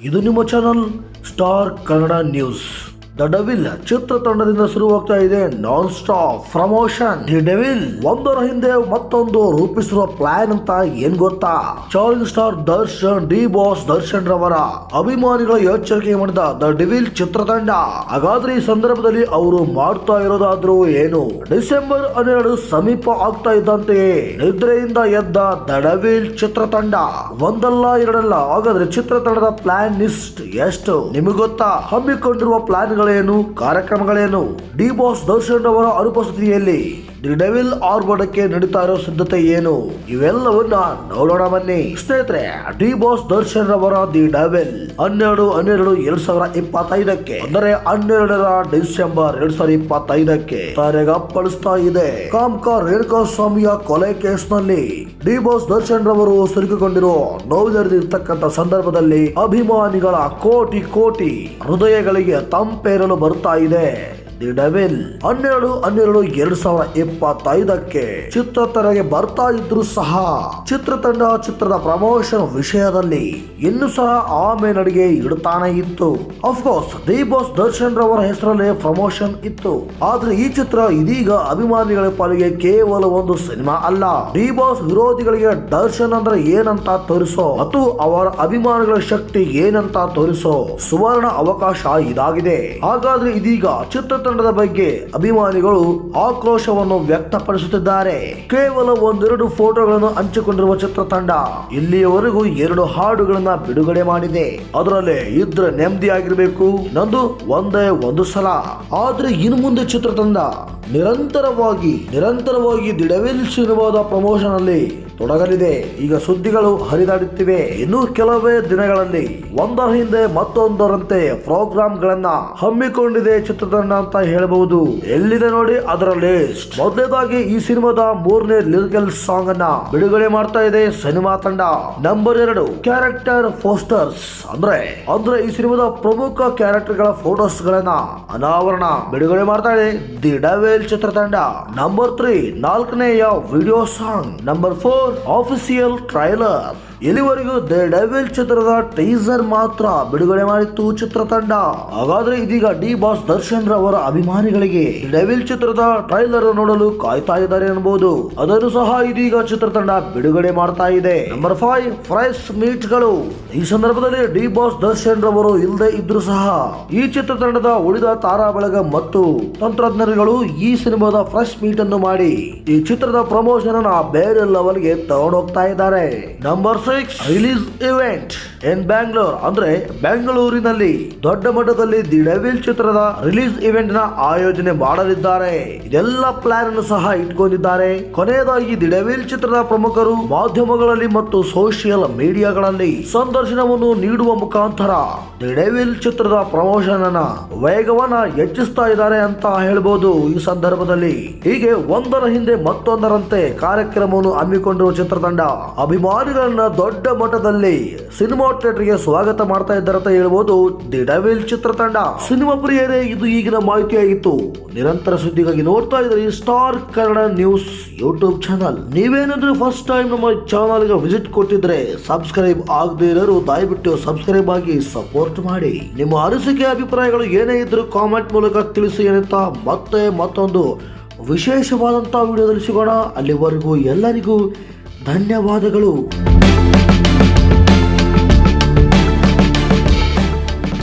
ಇದು ನಿಮ್ಮ channel star Kannada news the devil ಚಿತ್ರತಂಡದಿಂದ ಶುರುವಾಗ್ತಾ ಇದೆ non stop promotion the devil ಒಂದರ ಹಿಂದೆ ಮತ್ತೊಂದು ರೂಪಿಸಿರುವ ಪ್ಲಾನ್ ಅಂತ ಏನ್ ಗೊತ್ತಾ? Challenge star Darshan D boss Darshan ರವರ ಅಭಿಮಾನಿಗಳ ಎಚ್ಚರಿಕೆ ಮಾಡಿದ ದ ಡೆವಿಲ್ ಚಿತ್ರತಂಡ. ಹಾಗಾದ್ರೆ ಈ ಸಂದರ್ಭದಲ್ಲಿ ಅವರು ಮಾಡ್ತಾ ಇರೋದಾದ್ರೂ ಏನು? ಡಿಸೆಂಬರ್ ಹನ್ನೆರಡು ಸಮೀಪ ಆಗ್ತಾ ಇದ್ದಂತೆಯೇ ನಿದ್ರೆಯಿಂದ ಎದ್ದ ದ ಡೆವಿಲ್ ಚಿತ್ರತಂಡ. ಒಂದಲ್ಲ ಎರಡಲ್ಲ, ಹಾಗಾದ್ರೆ ಚಿತ್ರತಂಡದ ಪ್ಲಾನ್ ಲಿಸ್ಟ್ ಎಷ್ಟು? ನಿಮಗೆ ಗೊತ್ತಾ? ಹಮ್ಮಿಕೊಂಡಿರುವ ಪ್ಲಾನ್ಗಳೇನು ಕಾರ್ಯಕ್ರಮಗಳೇನು? ಡಿ ಬಾಸ್ ದರ್ಶನ್ ಅವರ ಅನುಪಸ್ಥಿತಿಯಲ್ಲಿ. ದಿ ಡೆವಿಲ್ ಆರ್ಭಟಕ್ಕೆ ನಡೀತಾ ಇರೋ ಸಿದ್ಧತೆ ಏನು? ಇವೆಲ್ಲವನ್ನ ನೋಡೋಣ ಬನ್ನಿ. ಸ್ನೇಹಿತರೆ, ಡಿ ಬಾಸ್ ದರ್ಶನ್ ರವರ ದಿ ಡೆವಿಲ್ ಹನ್ನೆರಡು ಹನ್ನೆರಡು ಎರಡ್ ಸಾವಿರ ಇಪ್ಪತ್ತೈದಕ್ಕೆ, ಅಂದರೆ ಹನ್ನೆರಡರ ಡಿಸೆಂಬರ್ ಎರಡ್ ಸಾವಿರದ ಇಪ್ಪತ್ತೈದಕ್ಕೆ ತಾರೆಗಪ್ಪಳಿಸ್ತಾ ಇದೆ. ಕಾಮ್ಕಾ ರೇಣುಕಾ ಸ್ವಾಮಿಯ ಕೊಲೆ ಕೇಸ್ನಲ್ಲಿ ಡಿ ಬಾಸ್ ದರ್ಶನ್ ರವರು ಸಿಲುಕಿಕೊಂಡಿರೋ ನೋವಿನರಿದಿರ್ತಕ್ಕಂಥ ಸಂದರ್ಭದಲ್ಲಿ ಅಭಿಮಾನಿಗಳ ಕೋಟಿ ಕೋಟಿ ಹೃದಯಗಳಿಗೆ ತಂಪೇರಲು ಬರ್ತಾ ಇದೆ. ದಿ ಡೆವಿಲ್ ಹನ್ನೆರಡು ಹನ್ನೆರಡು, ಎರಡ್ ಸಾವಿರ ಇಪ್ಪತ್ತೈದಕ್ಕೆ ಚಿತ್ರತೆರೆಗೆ ಬರ್ತಾ ಇದ್ರು ಸಹ ಚಿತ್ರತಂಡ ಚಿತ್ರದ ಪ್ರಮೋಷನ್ ವಿಷಯದಲ್ಲಿ ಇನ್ನು ಸಹ ಆಮೆ ನಡಿಗೆ ಇಡುತ್ತಾನೆ ಇತ್ತು. ಅಫ್ಕೋರ್ಸ್ ದಿ ಬಾಸ್ ದರ್ಶನ್ ರವರ ಹೆಸರಲ್ಲೇ ಪ್ರಮೋಷನ್ ಇತ್ತು. ಆದ್ರೆ ಈ ಚಿತ್ರ ಇದೀಗ ಅಭಿಮಾನಿಗಳ ಪಾಲಿಗೆ ಕೇವಲ ಒಂದು ಸಿನಿಮಾ ಅಲ್ಲ. ದಿ ಬಾಸ್ ವಿರೋಧಿಗಳಿಗೆ ದರ್ಶನ್ ಅಂದ್ರೆ ಏನಂತ ತೋರಿಸೋ ಮತ್ತು ಅವರ ಅಭಿಮಾನಿಗಳ ಶಕ್ತಿ ಏನಂತ ತೋರಿಸೋ ಸುವರ್ಣ ಅವಕಾಶ ಇದಾಗಿದೆ. ಹಾಗಾದ್ರೆ ಇದೀಗ ಚಿತ್ರತಂಡದ ಬಗ್ಗೆ ಅಭಿಮಾನಿಗಳು ಆಕ್ರೋಶವನ್ನು ವ್ಯಕ್ತಪಡಿಸುತ್ತಿದ್ದಾರೆ. ಕೇವಲ ಒಂದೆರಡು ಫೋಟೋಗಳನ್ನು ಹಂಚಿಕೊಂಡಿರುವ ಚಿತ್ರತಂಡ ಇಲ್ಲಿಯವರೆಗೂ ಎರಡು ಹಾಡುಗಳನ್ನ ಬಿಡುಗಡೆ ಮಾಡಿದೆ. ಅದರಲ್ಲಿ ನೆಮ್ಮದಿ ಆಗಿರಬೇಕು ನಂದು ಒಂದೇ ಒಂದು ಸಲ. ಆದ್ರೆ ಇನ್ನು ಮುಂದೆ ಚಿತ್ರತಂಡ ನಿರಂತರವಾಗಿ ನಿರಂತರವಾಗಿ ದಿಡವೆಲ್ ಪ್ರಮೋಷನ್ ಅಲ್ಲಿ ತೊಡಗಲಿದೆ. ಈಗ ಸುದ್ದಿಗಳು ಹರಿದಾಡುತ್ತಿವೆ. ಇನ್ನು ಕೆಲವೇ ದಿನಗಳಲ್ಲಿ ಒಂದರ ಹಿಂದೆ ಮತ್ತೊಂದರಂತೆ ಪ್ರೋಗ್ರಾಂಗಳನ್ನ ಹಮ್ಮಿಕೊಂಡಿದೆ ಚಿತ್ರತಂಡ ಅಂತ ಹೇಳಬಹುದು. ಎಲ್ಲಿದೆ ನೋಡಿ ಅದರ ಲಿಸ್ಟ್ ಮೊದಲನೇದಾಗಿ ಈ ಸಿನಿಮಾದ ಮೂರನೇ ಲಿರಿಕಲ್ ಸಾಂಗ್ ಅನ್ನ ಬಿಡುಗಡೆ ಮಾಡ್ತಾ ಇದೆ ಸಿನಿಮಾ ತಂಡ. ನಂಬರ್ ಎರಡು ಕ್ಯಾರೆಕ್ಟರ್ ಪೋಸ್ಟರ್ಸ್ ಅಂದ್ರೆ ಅಂದ್ರೆ ಈ ಸಿನಿಮಾದ ಪ್ರಮುಖ ಕ್ಯಾರೆಕ್ಟರ್ಗಳ ಫೋಟೋಸ್ ಗಳನ್ನ ಅನಾವರಣ ಬಿಡುಗಡೆ ಮಾಡ್ತಾ ಇದೆ ದಿ ಡವೆಲ್ ಚಿತ್ರತಂಡ. ನಂಬರ್ ತ್ರೀ ನಾಲ್ಕನೆಯ video song number four official trailer ಇಲ್ಲಿವರೆಗೂ ದ ಡೆವಿಲ್ ಚಿತ್ರದ ಟೀಸರ್ ಮಾತ್ರ ಬಿಡುಗಡೆ ಮಾಡಿತ್ತು ಚಿತ್ರತಂಡ ಹಾಗಾದ್ರೆ ಇದೀಗ ಡಿ ಬಾಸ್ ದರ್ಶನ್ ರವರ ಅಭಿಮಾನಿಗಳಿಗೆ ಡೆವಿಲ್ ಚಿತ್ರದ ಟ್ರೈಲರ್ ನೋಡಲು ಕಾಯ್ತಾ ಇದ್ದಾರೆ ಅನ್ಬಹುದು ಅದನ್ನು ಸಹ ಇದೀಗ ಚಿತ್ರತಂಡ ಬಿಡುಗಡೆ ಮಾಡ್ತಾ ಇದೆ. ನಂಬರ್ ಫೈವ್ ಫ್ರೆಶ್ ಮೀಟ್ಗಳು. ಈ ಸಂದರ್ಭದಲ್ಲಿ ಡಿ ಬಾಸ್ ದರ್ಶನ್ ರವರು ಇಲ್ಲದೆ ಇದ್ರು ಸಹ ಈ ಚಿತ್ರತಂಡದ ಉಳಿದ ತಾರಾ ಬಳಗ ಮತ್ತು ತಂತ್ರಜ್ಞರುಗಳು ಈ ಸಿನಿಮಾದ ಫ್ರೆಶ್ ಮೀಟ್ ಅನ್ನು ಮಾಡಿ ಈ ಚಿತ್ರದ ಪ್ರಮೋಷನ್ ಬೇರೆ ಲೆವೆಲ್ಗೆ ತಗೊಂಡೋಗ್ತಾ ಇದ್ದಾರೆ. Number release event in Bangalore ಅಂದ್ರೆ ಬೆಂಗಳೂರಿನಲ್ಲಿ ದೊಡ್ಡ ಮಟ್ಟದಲ್ಲಿ ದಿ ಡೆವಿಲ್ ಚಿತ್ರದ ರಿಲೀಸ್ ಇವೆಂಟ್ನ ಆಯೋಜನೆ ಮಾಡಲಿದ್ದಾರೆ. ಇದೆಲ್ಲ ಪ್ಲಾನ್ ಅನ್ನು ಸಹ ಇಟ್ಕೊಂಡಿದ್ದಾರೆ. ಕೊನೆಯದಾಗಿ ದಿ ಡೆವಿಲ್ ಚಿತ್ರದ ಪ್ರಮುಖರು ಮಾಧ್ಯಮಗಳಲ್ಲಿ ಮತ್ತು ಸೋಷಿಯಲ್ ಮೀಡಿಯಾಗಳಲ್ಲಿ ಸಂದರ್ಶನವನ್ನು ನೀಡುವ ಮುಖಾಂತರ ದಿ ಡೆವಿಲ್ ಚಿತ್ರದ ಪ್ರಮೋಷನ್ ಅನ್ನ ವೇಗವನ್ನ ಹೆಚ್ಚಿಸ್ತಾ ಇದ್ದಾರೆ ಅಂತ ಹೇಳ್ಬೋದು ಈ ಸಂದರ್ಭದಲ್ಲಿ. ಹೀಗೆ ಒಂದರ ಹಿಂದೆ ಮತ್ತೊಂದರಂತೆ ಕಾರ್ಯಕ್ರಮವನ್ನು ಹಮ್ಮಿಕೊಂಡಿರುವ ಚಿತ್ರತಂಡ ಅಭಿಮಾನಿಗಳನ್ನ ದೊಡ್ಡ ಮಟ್ಟದಲ್ಲಿ ಸಿನಿಮಾ ಥಿಯೇಟರ್ಗೆ ಸ್ವಾಗತ ಮಾಡ್ತಾ ಇದ್ದಾರೆ ಅಂತ ಹೇಳ್ಬೋದು ದಿ ಡೆವಿಲ್ ಚಿತ್ರತಂಡ. ಸಿನಿಮಾ ಪ್ರಿಯರೇ, ಇದು ಈಗಿನ ಮಾಹಿತಿಯಾಗಿತ್ತು. ನಿರಂತರ ಸುದ್ದಿಗಾಗಿ ನೋಡ್ತಾ ಇದ್ರೆ star Kannada news YouTube channel. ನೀವೇನಾದ್ರೂ ಫಸ್ಟ್ ಟೈಮ್ ನಮ್ಮ ಚಾನಲ್ಗೆ ವಿಸಿಟ್ ಕೊಟ್ಟಿದ್ರೆ ಸಬ್ಸ್ಕ್ರೈಬ್ ಆಗದೇ ಇರೋರು ದಯವಿಟ್ಟು ಸಬ್ಸ್ಕ್ರೈಬ್ ಆಗಿ ಸಪೋರ್ಟ್ ಮಾಡಿ. ನಿಮ್ಮ ಅನಿಸಿಕೆ, ಅಭಿಪ್ರಾಯಗಳು ಏನೇ ಇದ್ರೂ ಕಾಮೆಂಟ್ ಮೂಲಕ ತಿಳಿಸಿ ಏನಂತ ಮತ್ತೆ ಮತ್ತೊಂದು ವಿಶೇಷವಾದಂಥ ವಿಡಿಯೋದಲ್ಲಿ ಸಿಗೋಣ. ಅಲ್ಲಿವರೆಗೂ ಎಲ್ಲರಿಗೂ ಧನ್ಯವಾದಗಳು.